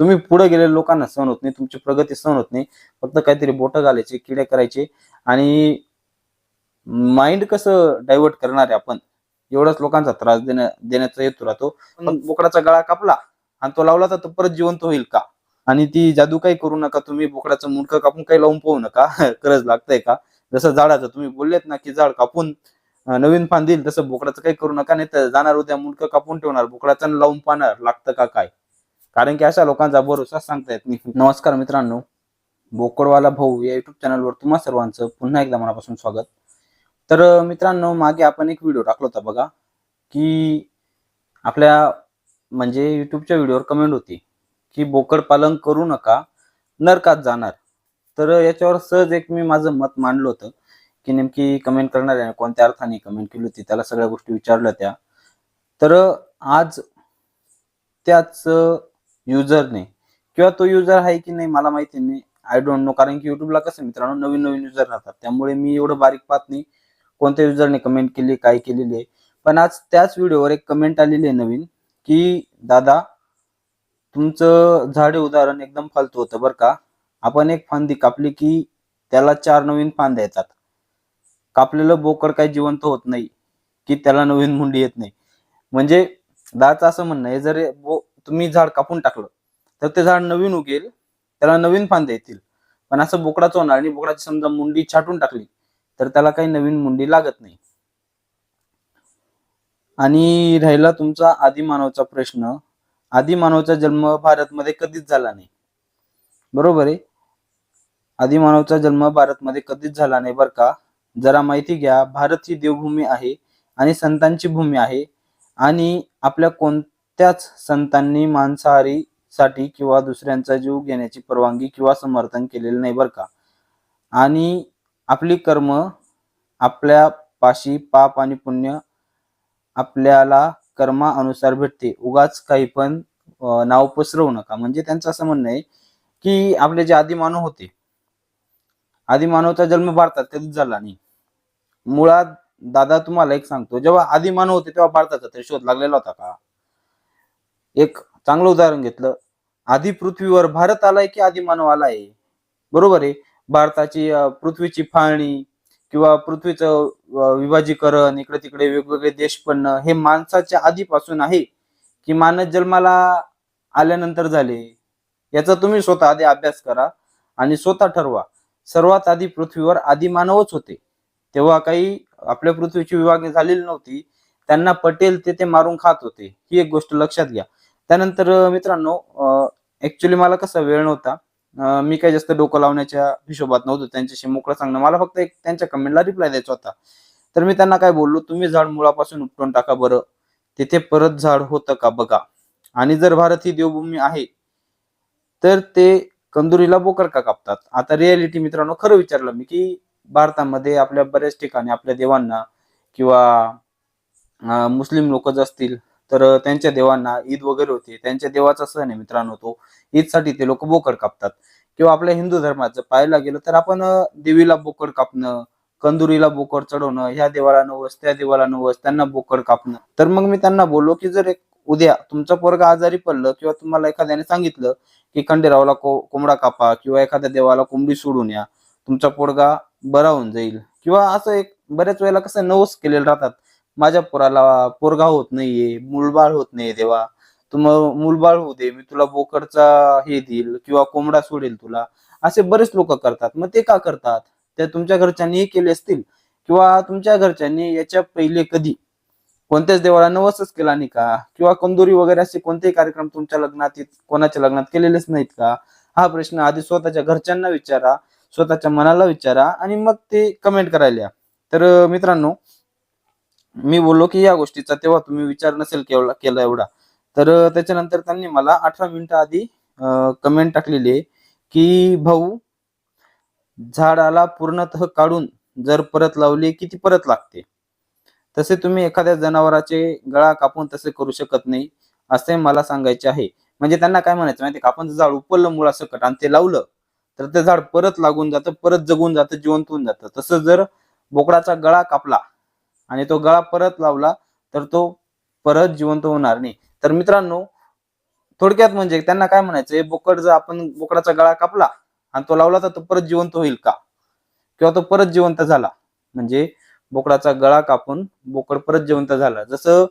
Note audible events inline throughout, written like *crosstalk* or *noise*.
तुम्ही पुढे गेलेल्या लोकांना सहन होत नाही तुमची प्रगती सहन होत नाही फक्त काहीतरी बोटं घालायचे किडे करायचे आणि माइंड कसं डायव्हर्ट करणार आहे आपण एवढाच लोकांचा त्रास देण्या देण्याचा हेतू राहतो. पण बोकडाचा गळा कापला आणि तो लावला तर तो परत जिवंत होईल का? आणि ती जादू काही करू नका तुम्ही बोकडाचं मुंडकं कापून काही लावून पाहू नका *laughs* गरज लागतंय का? जसं झाडाचं तुम्ही बोललेत ना की झाड कापून नवीन पान देईल तसं बोकडाचं काही करू नका नाही तर जाणार उद्या मुंडकं कापून ठेवणार बोकडाचं लावून पाहणार लागतं का काय? कारण की अशा लोकांचा भरोसा सांगता येत नाही. नमस्कार मित्रांनो बोकडवाला भाऊ या युट्यूब चॅनलवर तुम्हा सर्वांचं पुन्हा एकदा मनापासून स्वागत. तर मित्रांनो मागे आपण एक व्हिडिओ टाकला होता बघा की आपल्या म्हणजे युट्यूबच्या व्हिडिओवर कमेंट होती की बोकड पालन करू नका नरकात जाणार. तर याच्यावर सहज एक मी माझं मत मांडलं होतं की नेमकी कमेंट करणाऱ्याने कोणत्या अर्थाने कमेंट केली होती त्याला सगळ्या गोष्टी विचारल्या त्या तर आज त्याच युजरने. किंवा तो युजर आहे की नाही मला माहिती नाही. आय डोंट नो कारण की युट्यूबला कसं मित्रांनो नवीन नवीन युजर राहतात. त्यामुळे मी एवढं बारीक पाहत नाही. कोणत्या युजरने कमेंट केली काय केलेली आहे. पण आज त्याच व्हिडिओवर एक कमेंट आलेली आहे नवीन की दादा तुमचं झाडे उदाहरण एकदम फालतू होतं बरं का. आपण एक फांदी कापली की त्याला चार नवीन फांद्या येतात. कापलेलं बोकड काही जिवंत होत नाही की त्याला नवीन मुंडी येत नाही. म्हणजे दादाचं असं म्हणणं आहे जर बो तुम्ही झाड कापून टाकलं तर ते झाड नवीन उगेल त्याला नवीन फांद्या येतील. पण असं बोकडाचं होणार आणि बोकडाची समजा मुंडी छाटून टाकली तर त्याला काही नवीन मुंडी लागत नाही. आणि राहिला तुमचा आदिमानवचा प्रश्न. आदिमानवचा जन्म भारतमध्ये कधीच झाला नाही. बरोबर आहे? आदिमानवचा जन्म भारतमध्ये कधीच झाला नाही बरं का? जरा माहिती घ्या भारत ही देवभूमी आहे आणि संतांची भूमी आहे. आणि आपल्या कोण त्याच संतांनी मांसाहारी साठी किंवा दुसऱ्यांचा जीव घेण्याची परवानगी किंवा समर्थन केलेलं नाही बरं का? आणि आपली कर्म आपल्या पाशी पाप आणि पुण्य आपल्याला कर्मा अनुसार भेटते. उगाच काही पण नाव पसरवू नका. म्हणजे त्यांचं असं म्हणणं आहे की आपले जे आदिमानव होते आदिमानवचा जन्म भारतात कधीच झाला नाही. मुळात दादा तुम्हाला एक सांगतो जेव्हा आदिमानव होते तेव्हा भारताचा तरी शोध लागलेला होता का? एक चांगलं उदाहरण घेतलं. आधी पृथ्वीवर भारत आलाय की आदिमानव आलाय? बरोबर आहे. भारताची पृथ्वीची फाळणी किंवा पृथ्वीचं विभाजीकरण इकडे तिकडे वेगवेगळे देश पडणं हे माणसाच्या आधीपासून आहे की मानस जन्माला आल्यानंतर झाले. याचा तुम्ही स्वतः आधी अभ्यास करा आणि स्वतः ठरवा. सर्वात आधी पृथ्वीवर आधी मानवच होते. तेव्हा काही आपल्या पृथ्वीची विभागणी झालेली नव्हती. त्यांना पटेल ते ते मारून खात होते. ही एक गोष्ट लक्षात घ्या. त्यानंतर मित्रांनो ऍक्च्युली मला कसा वेळ नव्हता. मी काही जास्त डोकं लावण्याच्या हिशोबात नव्हतो. त्यांच्याशी मोकळं सांगणं. मला फक्त एक त्यांच्या कमेंटला रिप्लाय द्यायचा होता. तर मी त्यांना काय बोललो तुम्ही झाड मुळापासून उपटून टाका बरं. तिथे परत झाड होतं का बघा. आणि जर भारत ही देवभूमी आहे तर ते कंदुरीला बोकर का कापतात? आता रियालिटी मित्रांनो खरं विचारलं मी की भारतामध्ये आपल्या बऱ्याच ठिकाणी आपल्या देवांना किंवा मुस्लिम लोक असतील तर त्यांच्या देवांना ईद वगैरे होते. त्यांच्या देवाचा सण आहे मित्रांनो तो. ईदसाठी ते लोक बोकड कापतात. किंवा आपल्या हिंदू धर्मात जर पाहायला गेलं तर आपण देवीला बोकड कापणं कंदुरीला बोकड चढवणं ह्या देवाला नवस त्या देवाला नवस त्यांना बोकड कापणं. तर मग मी त्यांना बोललो की जर एक उद्या तुमचा पोरगा आजारी पडलं किंवा तुम्हाला एखाद्याने सांगितलं की खंडेरावला को कोंबडा कापा किंवा एखाद्या देवाला कोंबडी सोडून या. तुमचा पोरगा बरा होऊन जाईल. किंवा असं एक बऱ्याच वेळेला कसं नवस केलेले राहतात. माझ्या पोराला पोरगा होत नाहीये मुलबाळ होत नाहीये देवा. तू मग मूलबाळ होऊ दे मी तुला बोकडचा हे देईल किंवा कोंबडा सोडेल तुला. असे बरेच लोक करतात. मग ते का करतात? ते तुमच्या घरच्यांनीही केले असतील? किंवा तुमच्या घरच्यांनी याच्या पहिले कधी? कोणत्याच देवाला नवसच केला नाही का? किंवा कंदुरी वगैरे असे कोणतेही कार्यक्रम तुमच्या लग्नात कोणाच्या लग्नात केलेलेच नाहीत का? हा प्रश्न आधी स्वतःच्या घरच्यांना विचारा स्वतःच्या मनाला विचारा आणि मग ते कमेंट करायला तर मित्रांनो मी बोललो की या गोष्टीचा तेव्हा तुम्ही विचार नसेल केवढा केला एवढा. तर त्याच्यानंतर त्यांनी मला अठरा मिनिटं आधी कमेंट टाकलेली आहे की भाऊ झाडाला पूर्णतः काढून जर परत लावली किती परत लागते? तसे तुम्ही एखाद्या जनावराचे गळा कापून तसे करू शकत नाही असे मला सांगायचे आहे. म्हणजे त्यांना काय म्हणायचं माहिती का? आपण जर झाड उपललं मुळासकट आणि ते लावलं तर ते झाड परत लागून जातं परत जगून जातं जिवंत होऊन जातं. तसं जर बोकडाचा गळा कापला आणि तो गळा परत लावला तर तो परत जिवंत होणार नाही. तर मित्रांनो थोडक्यात म्हणजे त्यांना काय म्हणायचं हे बोकड जर आपण बोकडाचा गळा कापला आणि तो लावला तर तो परत जिवंत होईल का? किंवा तो परत जिवंत झाला? म्हणजे बोकडाचा गळा कापून बोकड परत जिवंत झाला. जसं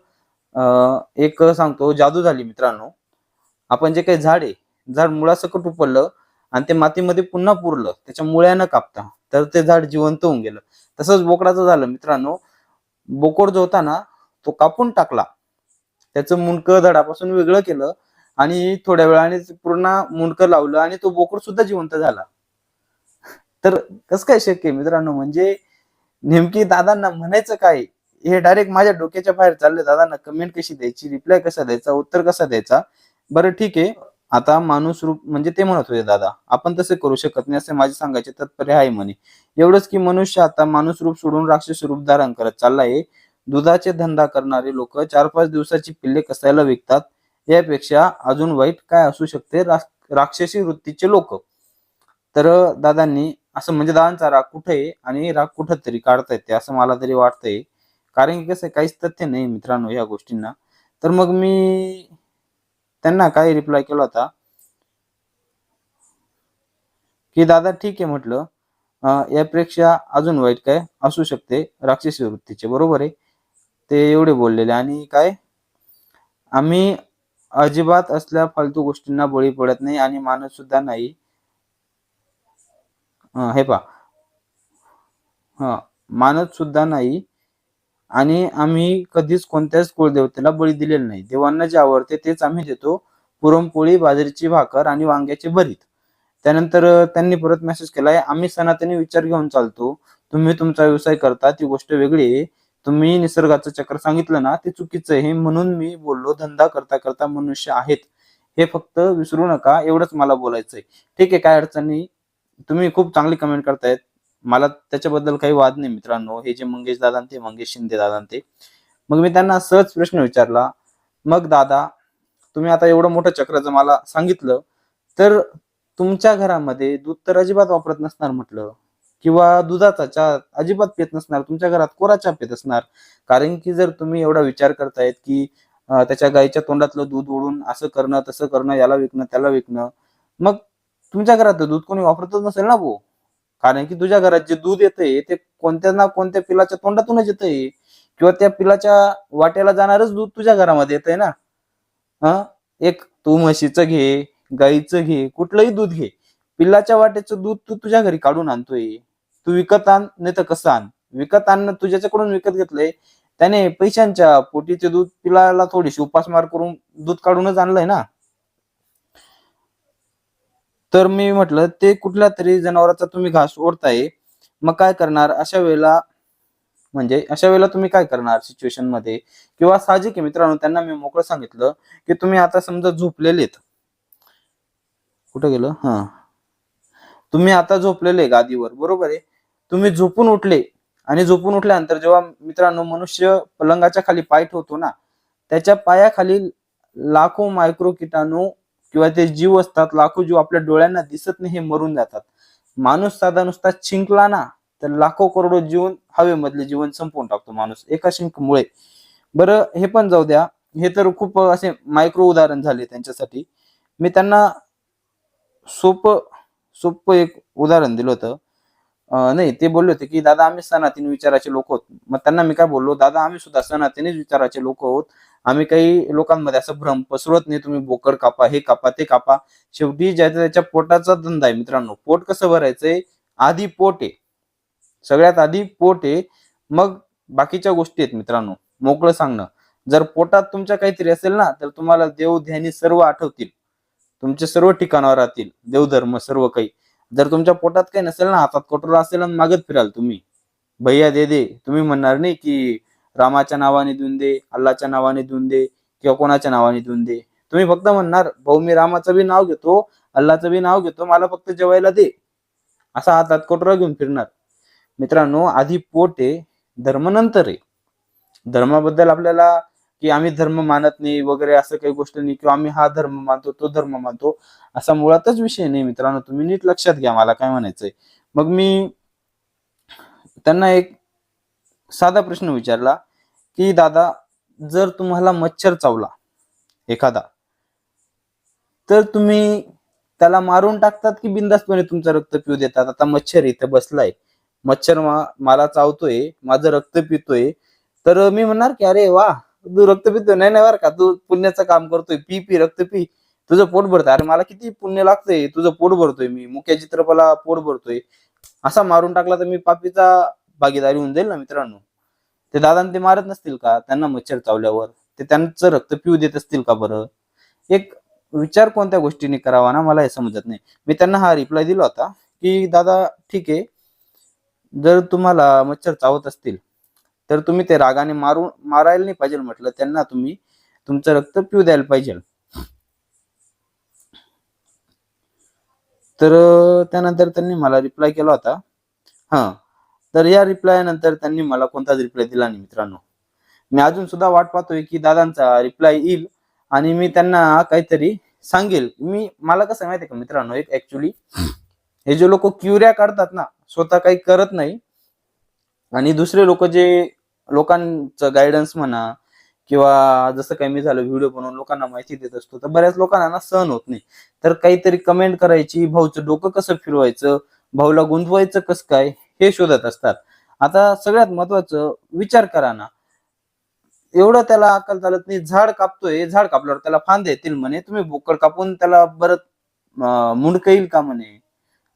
अं, एक सांगतो जादू झाली मित्रांनो. आपण जे काही झाड आहे झाड मुळासकट उपडलं आणि ते मातीमध्ये पुन्हा पुरलं त्याच्या मुळ्यानं कापता तर ते झाड जिवंत होऊन गेलं. तसंच बोकडाचं झालं मित्रांनो बोकोड जो होता ना तो कापून टाकला. त्याचं मुंडकं धडापासून वेगळं केलं आणि थोड्या वेळाने पूर्ण मुंडकं लावलं आणि तो बोकड सुद्धा जिवंत झाला. तर कसं काय शक्य मित्रांनो? म्हणजे नेमकी दादांना म्हणायचं काय? हे डायरेक्ट माझ्या डोक्याच्या बाहेर चालले दादांना कमेंट कशी द्यायची? रिप्लाय कसा द्यायचा? उत्तर कसा द्यायचा? बरं ठीक आहे. आता माणूस रूप म्हणजे ते म्हणत होते दादा आपण तसे करू शकत नाही असे माझे सांगायचे तात्पर्य आहे म्हणे. एवढंच की मनुष्य आता माणूस रूप सोडून राक्षस रूप धारण करत चाललाय. दुधाचे धंदा करणारे लोक चार पाच दिवसाची पिल्ले कसायला विकतात? यापेक्षा अजून वाईट काय असू शकते? राक्षसी वृत्तीचे लोक. तर दादांनी असं म्हणजे दादांचा राग कुठे आहे आणि राग कुठं तरी काढता येते असं मला तरी वाटतंय. कारण की कसं काहीच तथ्य नाही मित्रांनो या गोष्टींना. तर मग मी त्यांना काय रिप्लाय केला होता. की दादा ठीक आहे म्हटलं. यापेक्षा अजून वाईट काय असू शकते. राक्षसी वृत्तीचे बरोबर आहे. ते एवढे बोललेले. आणि काय? आम्ही अजिबात असल्या फालतू गोष्टींना बळी पडत नाही आणि मानत सुद्धा नाही. हे पा हा मानत सुद्धा नाही. आणि आम्ही कधीच कोणत्याच कुळदेवतेला बळी दिलेला नाही. देवांना जे आवडते तेच आम्ही देतो. पुरणपोळी बाजरीची भाकर आणि वांग्याचे भरीत. त्यानंतर त्यांनी परत मेसेज केलाय आम्ही सनातनी विचार घेऊन चालतो. तुम्ही तुमचा व्यवसाय करता ती गोष्ट वेगळी आहे. तुम्ही निसर्गाचं चक्र सांगितलं ना ते चुकीचं आहे. म्हणून मी बोललो धंदा करता करता मनुष्य आहेत. हे फक्त विसरू नका एवढंच मला बोलायचंय. ठीक आहे काय अडचण नाही. तुम्ही खूप चांगली कमेंट करतायत. मला त्याच्याबद्दल काही वाद नाही मित्रांनो. हे जे मंगेश दादा ते मंगेश शिंदे दादा ते. मग मी त्यांना सहज प्रश्न विचारला मग दादा तुम्ही आता एवढं मोठं चक्र जर मला सांगितलं तर तुमच्या घरामध्ये दूध तर अजिबात वापरत नसणार म्हटलं? किंवा दुधाचा चहा अजिबात पित नसणार तुमच्या घरात कोरा चहा पित असणार? कारण की जर तुम्ही एवढा विचार करतायत की त्याच्या गाईच्या तोंडातलं दूध ओढून असं करणं तसं करणं याला विकणं त्याला विकणं मग तुमच्या घरात दूध कोणी वापरतच नसेल ना भाऊ? कारण की तुझ्या घरात जे दूध येतंय ते कोणत्या ना कोणत्या पिलाच्या तोंडातूनच येतंय. किंवा त्या पिलाच्या वाट्याला जाणारच दूध तुझ्या घरामध्ये येतंय ना. हा? एक तू म्हशीचं घे गाईचं घे कुठलंही दूध घे. पिल्लाच्या वाट्याचं दूध तू तुझ्या घरी काढून आणतोय. तू विकत आण नाही तर कसं आण. विकत आणणं तुझ्याच्याकडून विकत घेतलंय. त्याने पैशांच्या पोटीचे दूध पिलाला थोडीशी उपासमार करून दूध काढूनच आणलंय ना. तर मी म्हटलं ते कुठल्या तरी जनावराचा तुम्ही घास ओढताय मग काय करणार? अशा वेळेला म्हणजे अशा वेळेला तुम्ही काय करणार सिच्युएशनमध्ये? किंवा साहजिक आहे मित्रांनो त्यांना मी मोकळं सांगितलं की तुम्ही आता समजा झोपलेलेत. कुठं गेलं? हा. तुम्ही आता झोपलेले गादीवर बरोबर आहे? तुम्ही झोपून उठले आणि झोपून उठल्यानंतर जेव्हा मित्रांनो मनुष्य पलंगाच्या खाली पाय ठेवतो ना त्याच्या पायाखाली लाखो मायक्रो किटाणू किंवा ते जीव असतात लाखो जीव आपल्या डोळ्यांना दिसत नाही हे मरून जातात. माणूस साधा नुसता शिंकला ना तर लाखो करोडो जीवन हवेमधले जीवन संपवून टाकतो माणूस एका शिंकमुळे. बरं हे पण जाऊ द्या. हे तर खूप असे मायक्रो उदाहरण झाले त्यांच्यासाठी. मी त्यांना सोप सोप एक उदाहरण दिलं होतं. नाही ते बोलले होते की दादा आम्ही सनातीन विचाराचे लोक आहोत. मग त्यांना मी काय बोललो दादा आम्ही सुद्धा सनातनीच विचाराचे लोक आहोत. आम्ही काही लोकांमध्ये असं भ्रम पसरवत नाही तुम्ही बोकड कापा हे कापा ते कापा. शेवटी ज्याचा त्याच्या पोटाचा धंदा आहे मित्रांनो पोट कसं भरायचंय? आधी पोट आहे. सगळ्यात आधी पोट आहे. मग बाकीच्या गोष्टी आहेत मित्रांनो मोकळं सांगणं. जर पोटात तुमच्या काहीतरी असेल ना तर तुम्हाला देव ध्यानी सर्व आठवतील. तुमचे सर्व ठिकाणावर राहतील. देवधर्म सर्व काही. जर तुमच्या पोटात काही नसेल ना हातात कटोरा असेल आणि मागत फिराल तुम्ही. भैया दे दे. तुम्ही म्हणणार नाही की रामाच्या नावाने देऊन दे अल्लाच्या नावाने देऊन दे किंवा कोणाच्या नावाने देऊन दे. तुम्ही फक्त म्हणणार भाऊ मी रामाचं बी नाव घेतो अल्लाचं बी नाव घेतो मला फक्त जेवायला दे. असा हातात कोटरा घेऊन फिरणार. मित्रांनो आधी पोट आहे धर्म नंतर आहे. धर्माबद्दल आपल्याला की आम्ही धर्म मानत नाही वगैरे असं काही गोष्ट नाही किंवा आम्ही हा धर्म मानतो तो धर्म मानतो असा मुळातच विषय नाही. मित्रांनो तुम्ही नीट लक्षात घ्या मला काय म्हणायचंय. मग मी त्यांना एक साधा प्रश्न विचारला की दादा जर तुम्हाला मच्छर चावला एखादा तर तुम्ही त्याला मारून टाकतात की बिंदास्तपणे तुमचं रक्त पिऊ देतात? आता मच्छर इथं बसलाय. मच्छर मा- मला चावतोय माझं रक्त पितोय. तर मी म्हणणार की अरे वा तू रक्त पितोय. नाही नाही बरं का तू पुण्याचं काम करतोय. पी पी रक्त पी. तुझं पोट भरतोय अरे मला किती पुण्य लागतंय. तुझं पोट भरतोय मी. मुख्य चित्रपला पोट भरतोय. असा मारून टाकला तर मी पापीचा भागीदारी होऊन जाईल ना मित्रांनो? ते दादा ते मारत नसतील का? त्यांना मच्छर चावल्यावर? ते त्यांचं रक्त पिऊ देत असतील का बरं? एक विचार कोणत्या गोष्टीने करावा ना? मला हे समजत नाही. मी त्यांना हा रिप्लाय दिला होता की दादा ठीक आहे. जर तुम्हाला मच्छर चावत असतील तर तुम्ही ते रागाने मारून मारायला नाही पाहिजे म्हटलं. त्यांना तुम्ही तुमचं रक्त पिऊ द्यायला पाहिजे. तर त्यानंतर त्यांनी मला रिप्लाय केला होता. हा. तर या रिप्लाय नंतर त्यांनी मला कोणताच रिप्लाय दिला नाही मित्रांनो. मी अजून सुद्धा वाट पाहतोय की दादांचा रिप्लाय येईल आणि मी त्यांना काहीतरी सांगेल. मी मला कसं माहितीये का मित्रांनो एक ऍक्च्युली हे जे लोक क्युऱ्या काढतात ना स्वतः काही करत नाही आणि दुसरे लोक जे लोकांचं गायडन्स म्हणा किंवा जसं काही मी झालं व्हिडिओ बनवून लोकांना माहिती देत असतो तर बऱ्याच लोकांना ना सहन होत नाही. तर काहीतरी कमेंट करायची भाऊचं डोकं कसं फिरवायचं भाऊला गुंतवायचं कसं काय हे शोधत असतात. आता सगळ्यात महत्वाचं विचार करा ना. एवढं त्याला अक्कल चालत नाही झाड कापतोय झाड कापल्यावर त्याला फांदे येतील म्हणे तुम्ही बोकड कापून त्याला बरं मुंडक येईल का म्हणे?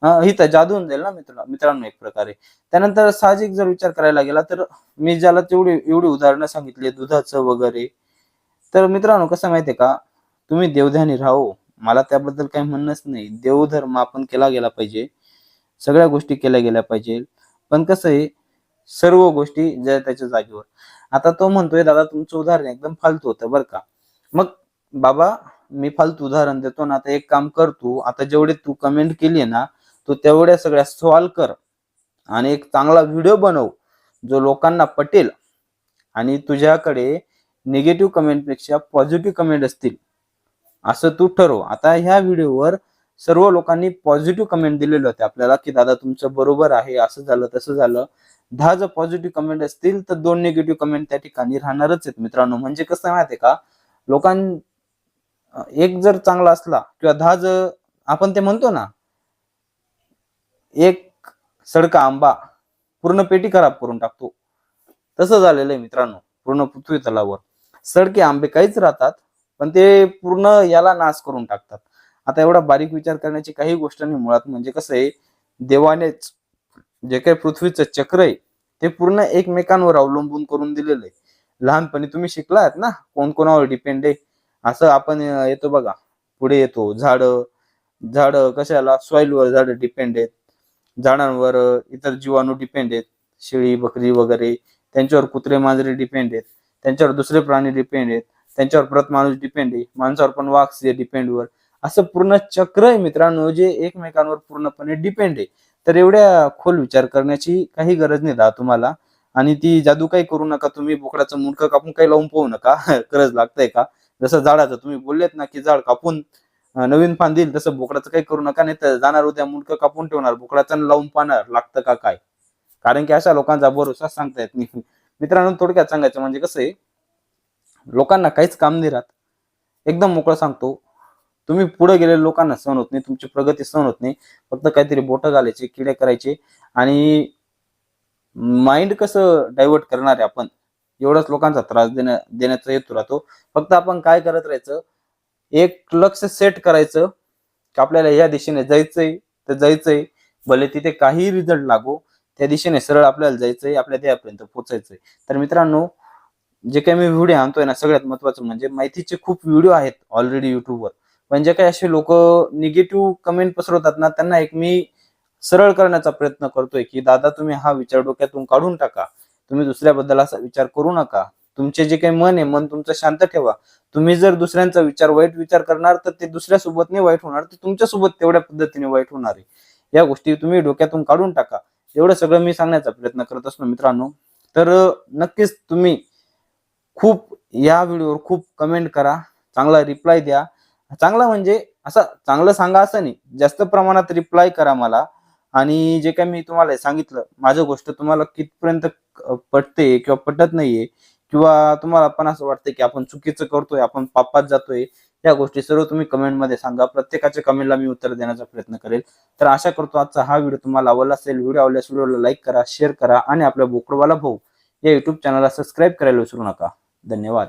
हा, ही तर जादून जाईल ना मित्र मित्रांनो एक प्रकारे. त्यानंतर साहजिक जर विचार करायला गेला तर मी ज्याला तेवढी एवढी उदाहरणं सांगितली दुधाचं वगैरे. तर मित्रांनो कसं माहितीये का? तुम्ही देवध्यानी राहो. मला त्याबद्दल काही म्हणणंच नाही. देवधर्म आपण केला गेला पाहिजे. सगळ्या गोष्टी केल्या गेल्या पाहिजे. पण कसं आहे सर्व गोष्टी ज्या त्याच्या जागेवर. आता तो म्हणतोय दादा तुमचं उदाहरण एकदम फालतू होतं बरं का. मग बाबा मी फालतू उदाहरण देतो ना आता एक काम कर तू. आता जेवढे तू कमेंट केली ना तू तेवढ्या सगळ्या सॉल्व कर आणि एक चांगला व्हिडिओ बनव जो लोकांना पटेल आणि तुझ्याकडे निगेटिव्ह कमेंटपेक्षा पॉझिटिव्ह कमेंट असतील. असं तू ठरव. आता ह्या व्हिडिओवर सर्व लोकांनी पॉझिटिव्ह कमेंट दिलेले होते आपल्याला की दादा तुमचं बरोबर आहे असं झालं तसं झालं. दहा जर पॉझिटिव्ह कमेंट असतील तर दोन निगेटिव्ह कमेंट त्या ठिकाणी राहणारच आहेत मित्रांनो. म्हणजे कसं माहितीये का? लोकां एक जर चांगला असला किंवा दहा जर आपण ते म्हणतो ना एक सडका आंबा पूर्ण पेटी खराब करून टाकतो. तसं झालेलं आहे मित्रांनो पूर्ण पृथ्वी तलावर. सडके आंबे काहीच राहतात पण ते पूर्ण याला नाश करून टाकतात. आता एवढा बारीक विचार करण्याची काही गोष्ट नाही मुळात. म्हणजे कसं आहे देवानेच जे काही पृथ्वीचं चक्र आहे ते पूर्ण एकमेकांवर अवलंबून करून दिलेलं आहे. लहानपणी तुम्ही शिकलात ना कोण कोणावर डिपेंड आहे? असं आपण येतो बघा पुढे येतो झाड झाड कशाला? सॉइलवर झाड डिपेंड आहेत. झाडांवर इतर जीवाणू डिपेंड आहेत. शेळी बकरी वगैरे त्यांच्यावर कुत्रे मांजरे डिपेंड आहेत. त्यांच्यावर दुसरे प्राणी डिपेंड आहेत. त्यांच्यावर परत माणूस डिपेंड आहे. माणसावर पण वाघ डिपेंड वर. असं पूर्ण चक्र आहे मित्रांनो जे एकमेकांवर पूर्णपणे डिपेंड आहे. तर एवढ्या खोल विचार करण्याची काही गरज नाही दा तुम्हाला. आणि ती जादू काही करू नका तुम्ही बोकडाचं मुंडकं कापून काही लावून पाहू नका. *laughs* गरज लागतंय का? जसं झाडाचं तुम्ही बोललेत ना की झाड कापून नवीन पान देईल तसं बोकडाचं काही करू नका नाही तर जाणार उद्या मुंडकं कापून ठेवणार बोकडाचं लावून पाहणार लागतं का काय? कारण की अशा लोकांचा भरोसा सांगता येत नाही. *laughs* मित्रांनो थोडक्यात सांगायचं म्हणजे कसं आहे लोकांना काहीच काम नाही राहत. एकदम मोकळं सांगतो तुम्ही पुढे गेलेल्या लोकांना सहन होत नाही तुमची प्रगती सहन होत नाही. फक्त काहीतरी बोटं घालायचे किडे करायचे. आणि माइंड कसं डायव्हर्ट करणार आहे आपण? एवढाच लोकांचा त्रास देण्या देण्याचा हेतू राहतो. फक्त आपण काय करत राहायचं? एक लक्ष सेट करायचं की आपल्याला या दिशेने जायचंय तर जायचंय. भले तिथे काही रिझल्ट लागो त्या दिशेने सरळ आपल्याला जायचंय आपल्या ध्येयापर्यंत पोहोचायचंय. तर मित्रांनो जे काही मी व्हिडिओ आणतोय ना सगळ्यात महत्वाचं म्हणजे माहितीचे खूप व्हिडिओ आहेत ऑलरेडी युट्यूबवर म्हणजे पण जे काही असे लोक निगेटिव्ह कमेंट पसरवतात ना त्यांना एक मी सरळ करण्याचा प्रयत्न करतोय की दादा तुम्ही हा विचार डोक्यातून काढून टाका. तुम्ही दुसऱ्याबद्दल असा विचार करू नका. तुमचे जे काही मन आहे मन तुमचं शांत ठेवा. तुम्ही जर दुसऱ्यांचा विचार वाईट विचार करणार तर ते दुसऱ्यासोबत नाही वाईट होणार ते तुमच्यासोबत तेवढ्या पद्धतीने वाईट होणार आहे. या गोष्टी तुम्ही डोक्यातून काढून टाका. एवढं सगळं मी सांगण्याचा प्रयत्न करत असतो मित्रांनो. तर नक्कीच तुम्ही खूप या व्हिडिओवर खूप कमेंट करा. चांगला रिप्लाय द्या. चांगला म्हणजे असं चांगलं सांगा असं नाही. जास्त प्रमाणात रिप्लाय करा मला. आणि जे काही मी तुम्हाला सांगितलं माझं गोष्ट तुम्हाला कितपर्यंत पटते किंवा पटत नाहीये किंवा तुम्हाला पण असं वाटतं की आपण चुकीचं करतोय आपण पापात जातोय या गोष्टी सर्व तुम्ही कमेंटमध्ये सांगा. प्रत्येकाच्या कमेंटला मी उत्तर देण्याचा प्रयत्न करेल. तर आशा करतो आजचा हा व्हिडिओ तुम्हाला आवडला असेल. व्हिडिओ आवडल्यास व्हिडिओला लाईक करा शेअर करा आणि आपल्या बोकडवाला भाऊ या युट्यूब चॅनलला सबस्क्राईब करायला विसरू नका. धन्यवाद.